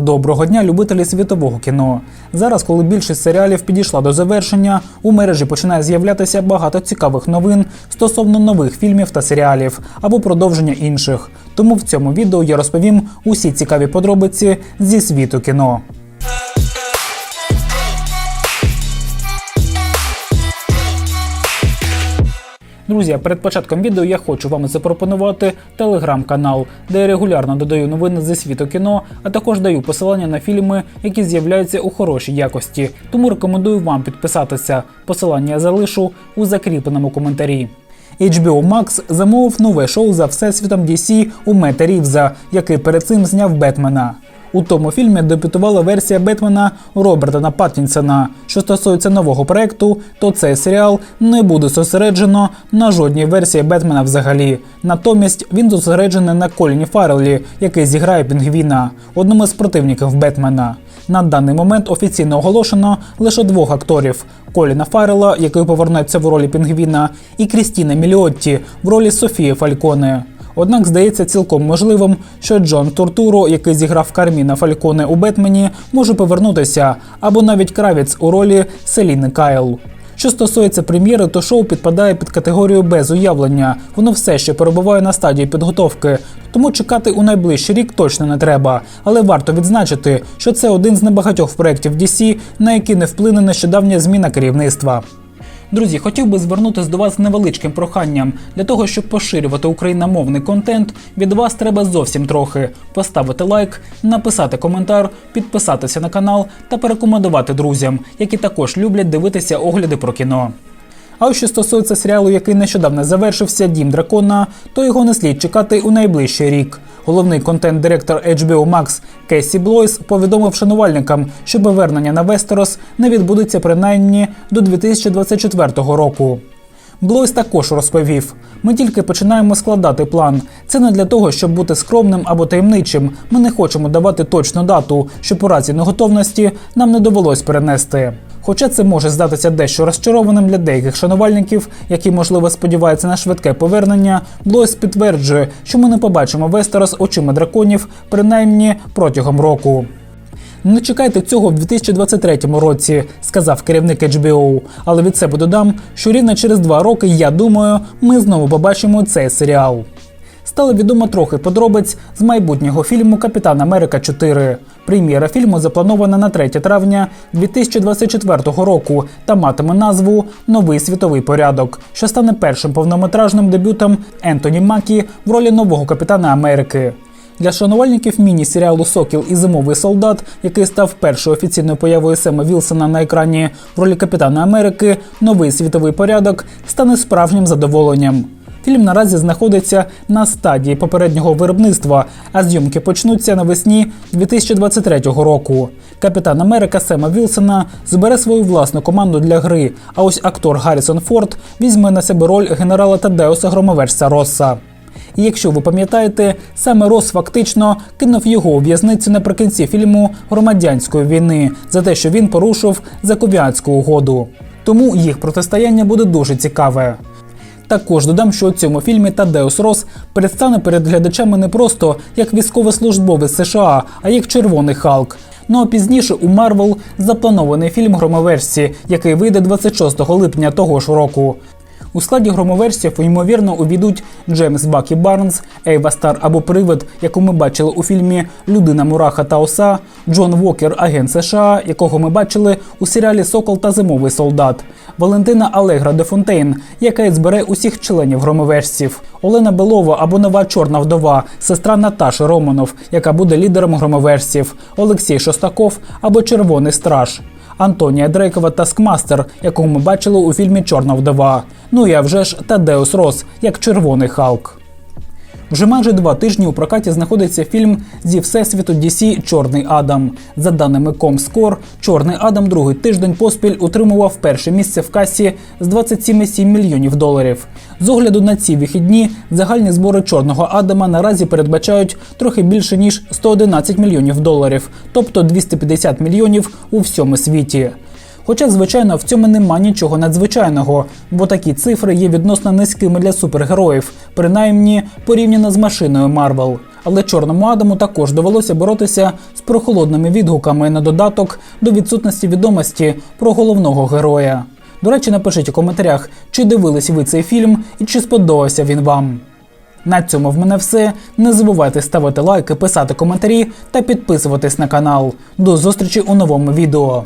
Доброго дня, любителі світового кіно. Зараз, коли більшість серіалів підійшла до завершення, у мережі починає з'являтися багато цікавих новин стосовно нових фільмів та серіалів або продовження інших. Тому в цьому відео я розповім усі цікаві подробиці зі світу кіно. Друзі, перед початком відео я хочу вам запропонувати телеграм-канал, де я регулярно додаю новини зі світу кіно, а також даю посилання на фільми, які з'являються у хорошій якості. Тому рекомендую вам підписатися. Посилання залишу у закріпленому коментарі. HBO Max замовив нове шоу за всесвітом DC у Мета Рівза, який перед цим зняв Бетмена. У тому фільмі дебютувала версія Бетмена Роберта Паттінсона. Що стосується нового проекту, то цей серіал не буде зосереджено на жодній версії Бетмена взагалі. Натомість він зосереджений на Коліні Фарреллі, який зіграє Пінгвіна, одному з противників Бетмена. На даний момент офіційно оголошено лише двох акторів: Коліна Фаррелла, який повернеться в ролі Пінгвіна, і Крістіна Міліотті в ролі Софії Фальконе. Однак здається цілком можливим, що Джон Тортуро, який зіграв Карміна Фальконе у Бетмені, може повернутися, або навіть Кравіц у ролі Селіни Кайл. Що стосується прем'єри, то шоу підпадає під категорію без уявлення. Воно все ще перебуває на стадії підготовки, тому чекати у найближчий рік точно не треба. Але варто відзначити, що це один з небагатьох проєктів DC, на які не вплине нещодавня зміна керівництва. Друзі, хотів би звернутися до вас з невеличким проханням. Для того, щоб поширювати україномовний контент, від вас треба зовсім трохи поставити лайк, написати коментар, підписатися на канал та порекомендувати друзям, які також люблять дивитися огляди про кіно. А що стосується серіалу, який нещодавно завершився Дім дракона, то його не слід чекати у найближчий рік. Головний контент-директор HBO Max Кесі Блойс повідомив шанувальникам, що повернення на Вестерос не відбудеться принаймні до 2024 року. Блойс також розповів: ми тільки починаємо складати план. Це не для того, щоб бути скромним або таємничим. Ми не хочемо давати точну дату, щоб у разі неготовності нам не довелось перенести. Хоча це може здатися дещо розчарованим для деяких шанувальників, які можливо сподіваються на швидке повернення, Блойс підтверджує, що ми не побачимо Вестерос очима драконів принаймні протягом року. Не чекайте цього в 2023 році, сказав керівник HBO. Але від себе додам, що рівно через два роки, я думаю, ми знову побачимо цей серіал. Стало відомо трохи подробиць з майбутнього фільму Капітан Америка 4. Прем'єра фільму запланована на 3 травня 2024 року та матиме назву Новий світовий порядок, що стане першим повнометражним дебютом Ентоні Макі в ролі нового капітана Америки. Для шанувальників міні-серіалу Сокіл і зимовий солдат, який став першою офіційною появою Сема Вілсона на екрані в ролі Капітана Америки, новий світовий порядок стане справжнім задоволенням. Фільм наразі знаходиться на стадії попереднього виробництва, а зйомки почнуться навесні 2023 року. Капітан Америка Сема Вілсона збере свою власну команду для гри. А ось актор Гаррісон Форд візьме на себе роль генерала Тадеуса Громовержця Росса. І якщо ви пам'ятаєте, саме Рос фактично кинув його у в'язницю наприкінці фільму громадянської війни за те, що він порушив Заковіанську угоду. Тому їх протистояння буде дуже цікаве. Також додам, що у цьому фільмі Тадеус Рос предстане перед глядачами не просто як військовослужбовець США, а як червоний Халк. Ну а пізніше у Марвел запланований фільм Громоверсі, який вийде 26 липня того ж року. У складі громоверсів ймовірно увійдуть Джеймс Бакі Барнс, Ейва Стар або Привид, яку ми бачили у фільмі Людина Мураха та Оса, Джон Вокер, агент США, якого ми бачили у серіалі Сокол та Зимовий солдат, Валентина Алегра де Фонтейн, яка й збере усіх членів громоверсів, Олена Белова або нова чорна вдова, сестра Наташі Романов, яка буде лідером громоверсів, Олексій Шостаков або Червоний Страж. Антонія Дрейкова Таскмастер, якого ми бачили у фільмі Чорна вдова. Ну а вже ж Тадеус Рос, як червоний Халк. Вже майже два тижні у прокаті знаходиться фільм зі всесвіту DC Чорний Адам. За даними Comscore, Чорний Адам другий тиждень поспіль утримував перше місце в касі з 27,7 мільйонів доларів. З огляду на ці вихідні загальні збори Чорного Адама наразі передбачають трохи більше ніж 111 мільйонів доларів, тобто 250 мільйонів у всьому світі. Хоча, звичайно, в цьому нема нічого надзвичайного, бо такі цифри є відносно низькими для супергероїв, принаймні порівняно з машиною Марвел. але чорному Адаму також довелося боротися з прохолодними відгуками на додаток до відсутності відомості про головного героя. До речі, напишіть у коментарях, чи дивились ви цей фільм і чи сподобався він вам. На цьому в мене все. Не забувайте ставити лайки, писати коментарі та підписуватись на канал. До зустрічі у новому відео.